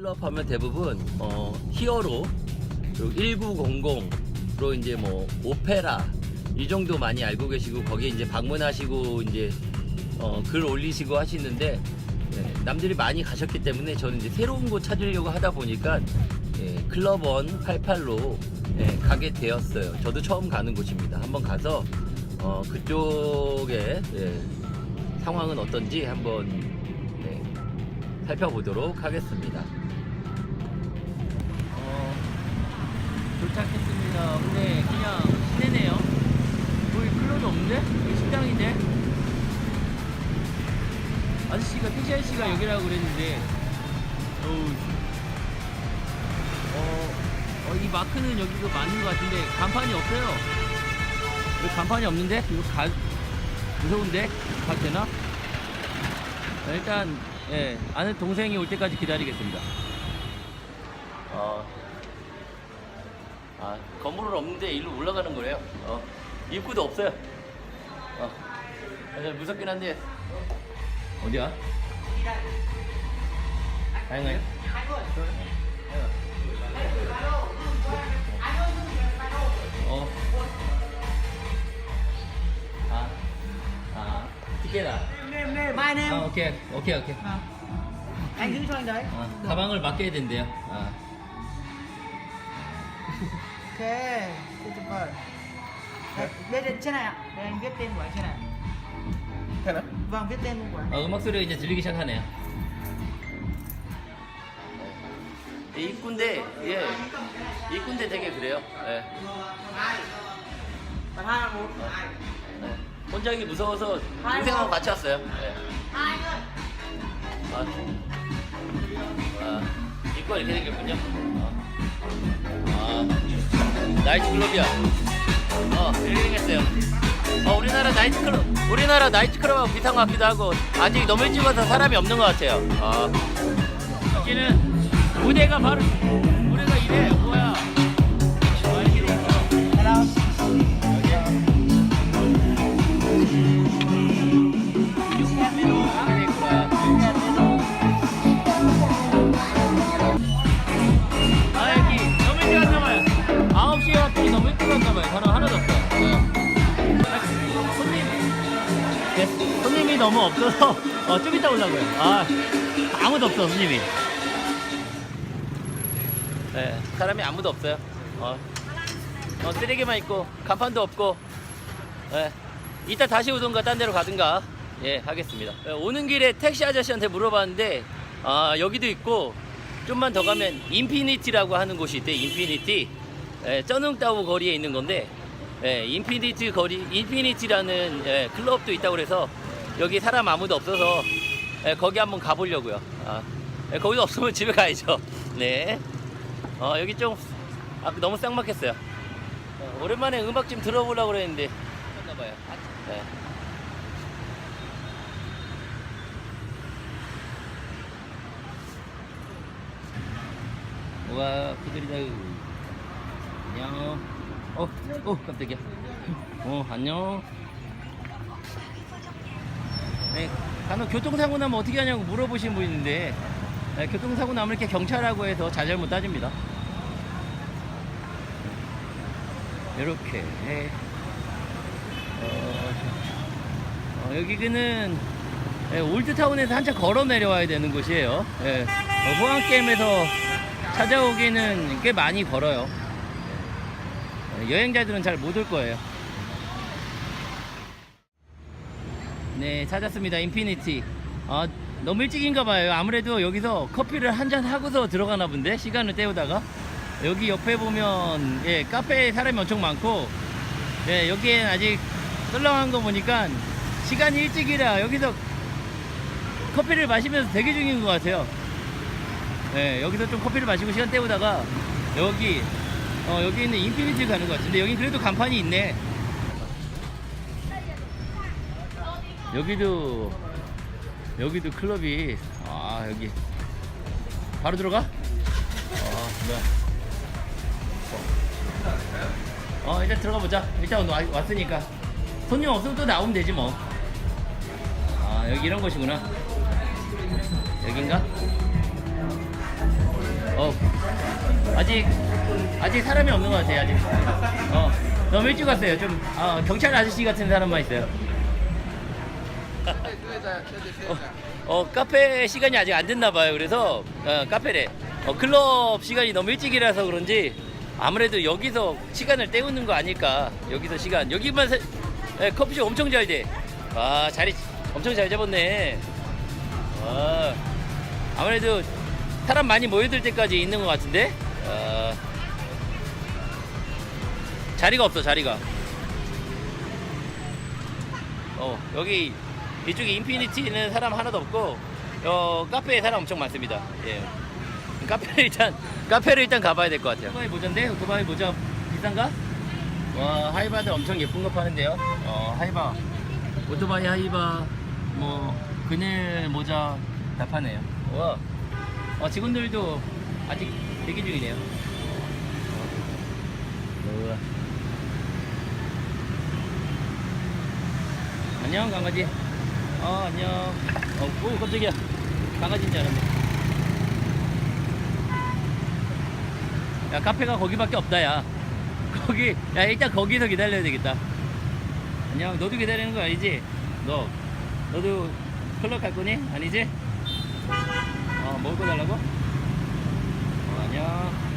클럽 하면 대부분 어, 히어로 그리고 1900로 이제 뭐 오페라 이 정도 많이 알고 계시고 거기에 이제 방문하시고 이제 어, 글 올리시고 하시는데 예, 남들이 많이 가셨기 때문에 저는 이제 새로운 곳 찾으려고 하다 보니까 예, 클럽원 88로 예, 가게 되었어요. 저도 처음 가는 곳입니다. 한번 가서 어, 그쪽에 예, 상황은 어떤지 한번 네, 살펴보도록 하겠습니다. 도착했습니다. 근데 그냥 시내네요. 여기 클럽이 없는데? 여기 식당인데? 아저씨가 택시 아저씨가 여기라고 그랬는데 어우 어, 어, 이 마크는 여기가 맞는 것 같은데 간판이 없어요. 여기 간판이 없는데? 이거 가 무서운데? 가도 되나? 자, 일단 예, 아는 동생이 올 때까지 기다리겠습니다. 어, 아 건물은 없는데 일로 올라가는 거래요. 어, 입구도 없어요. 어, 아, 좀 무섭긴 한데 어디야? 다행가요? 어. 아, 아, 티켓아. Anh em 아, 오케이, 오케이, 오케이. anh đấy 아, 가방을 맡겨야 된대요. 아, Ok Tuyệt vời Đây, đây, đây trên này ạ Đây anh viết tên của anh trên này thế nào Vâng viết tên của anh 어, 음악 소리가 이제 들리기 시작하네요. 예, 입구인데, 예, 입구인데 되게 그래요. 예. Một 네. 혼자기 무서워서 동생하고 같이 왔어요. 네. 아, 아, 입구가 이렇게 생겼군요. 어. 아, 나이트 클럽이야. 어, 이렇게 생겼어요. 어, 우리나라 나이트 클럽, 우리나라 나이트 클럽하고 비슷한 것 같기도 하고, 아직 너무 일찍 와서 사람이 없는 것 같아요. 어. 여기는 무대가 바로, 무대가 이래, 너무 없어서 어, 좀 이따 오려고요. 아 아무도 없어 손님이. 네, 사람이 아무도 없어요. 어, 어, 쓰레기만 있고 간판도 없고 네, 이따 다시 오든가 딴 데로 가든가. 예 하겠습니다. 예, 오는 길에 택시 아저씨한테 물어봤는데 아 여기도 있고 좀만 더 가면 인피니티라고 하는 곳이 있대 인피니티. 예, 쩌능따오 거리에 있는 건데 예, 인피니티 거리 인피니티라는 예, 클럽도 있다고 그래서 여기 사람 아무도 없어서 예, 거기 한번 가보려고요. 아, 예, 거기도 없으면 집에 가야죠. 네. 어, 여기 좀 아, 너무 쌍막했어요. 어, 오랜만에 음악 좀 들어보려고 그랬는데 나봐요. 네. 와 그들이다. 안녕. 어, 어 깜짝이야. 어 안녕 네, 간혹 교통사고 나면 어떻게 하냐고 물어보신 분 있는데 네, 교통사고 나면 이렇게 경찰하고 해서 자잘 못 따집니다 이렇게 어, 어, 여기는 예, 올드타운에서 한참 걸어 내려와야 되는 곳이에요. 예, 어, 호황게임에서 찾아오기는 꽤 많이 걸어요. 예, 여행자들은 잘 못 올 거예요. 네, 찾았습니다. 인피니티. 아, 너무 일찍인가 봐요. 아무래도 여기서 커피를 한 잔 하고서 들어가나 본데, 시간을 때우다가. 여기 옆에 보면, 예, 카페에 사람이 엄청 많고, 예, 여기엔 아직 썰렁한 거 보니까 시간이 일찍이라 여기서 커피를 마시면서 대기 중인 것 같아요. 예, 여기서 좀 커피를 마시고 시간 때우다가 여기, 어, 여기 있는 인피니티 가는 것 같은데 여기 그래도 간판이 있네. 여기도, 여기도 클럽이, 아, 여기. 바로 들어가? 아, 뭐야. 어, 일단 들어가 보자. 일단 와, 왔으니까. 손님 없으면 또 나오면 되지 뭐. 아, 여기 이런 곳이구나. 여긴가? 어 아직 아직 사람이 없는 것 같아요 아직 어 너무 일찍 왔어요 좀 어, 경찰 아저씨 같은 사람만 있어요 어, 어, 카페 시간이 아직 안 됐나 봐요. 그래서 어, 카페래. 어, 클럽 시간이 너무 일찍이라서 그런지 아무래도 여기서 시간을 때우는 거 아닐까. 여기서 시간. 여기만 세, 예, 커피숍 엄청 잘 돼 아 자리 엄청 잘 잡았네. 아, 아무래도 사람 많이 모여들 때까지 있는 것 같은데? 아, 자리가 없어 자리가. 어 여기 이쪽에 인피니티는 사람 하나도 없고 어 카페에 사람 엄청 많습니다. 예. 카페를 일단 카페를 일단 가봐야 될 것 같아요. 오토바이 모자인데 오토바이 모자 비싼가? 와 하이바들 엄청 예쁜 거 파는데요? 어 하이바. 오토바이 하이바 뭐 그늘 모자 다 파네요. 와. 어, 직원들도 아직 대기 중이네요. 우와. 안녕 강아지 어 안녕 어, 오 깜짝이야 강아지인 줄 알았네 야 카페가 거기밖에 없다 야 거기 야 일단 거기서 기다려야 되겠다 안녕 너도 기다리는 거 아니지? 너 너도 클럽 갈 거니? 아니지? 어 먹을 거 달라고? 어 안녕